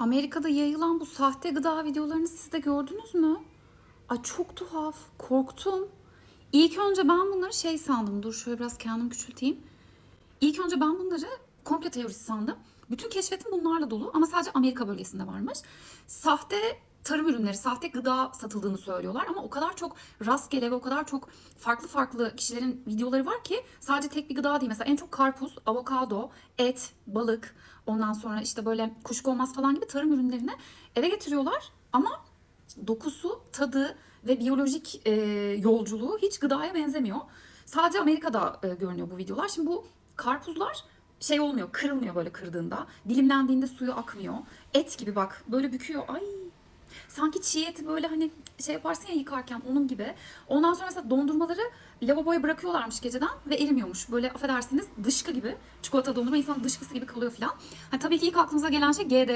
Amerika'da yayılan bu sahte gıda videolarını siz de gördünüz mü? Ay çok tuhaf. Korktum. İlk önce ben bunları şey sandım. Dur şöyle biraz kendimi küçülteyim. İlk önce ben bunları komple teorisi sandım. Bütün keşfetim bunlarla dolu ama sadece Amerika bölgesinde varmış. Sahte tarım ürünleri, sahte gıda satıldığını söylüyorlar ama o kadar çok rastgele ve o kadar çok farklı farklı kişilerin videoları var ki sadece tek bir gıda değil. Mesela en çok karpuz, avokado, et, balık, ondan sonra işte böyle kuşkonmaz falan gibi tarım ürünlerini eve getiriyorlar ama dokusu, tadı ve biyolojik e, yolculuğu hiç gıdaya benzemiyor. Sadece Amerika'da e, görünüyor bu videolar. Şimdi bu karpuzlar şey olmuyor, kırılmıyor böyle kırdığında. Dilimlendiğinde suyu akmıyor. Et gibi bak böyle büküyor. Ay Sanki çiğ eti böyle hani şey yaparsın ya yıkarken onun gibi. Ondan sonra mesela dondurmaları lavaboya bırakıyorlarmış geceden ve erimiyormuş. Böyle affedersiniz dışkı gibi. Çikolata dondurma insanın dışkısı gibi kalıyor falan. Hani tabii ki ilk aklımıza gelen şey GDO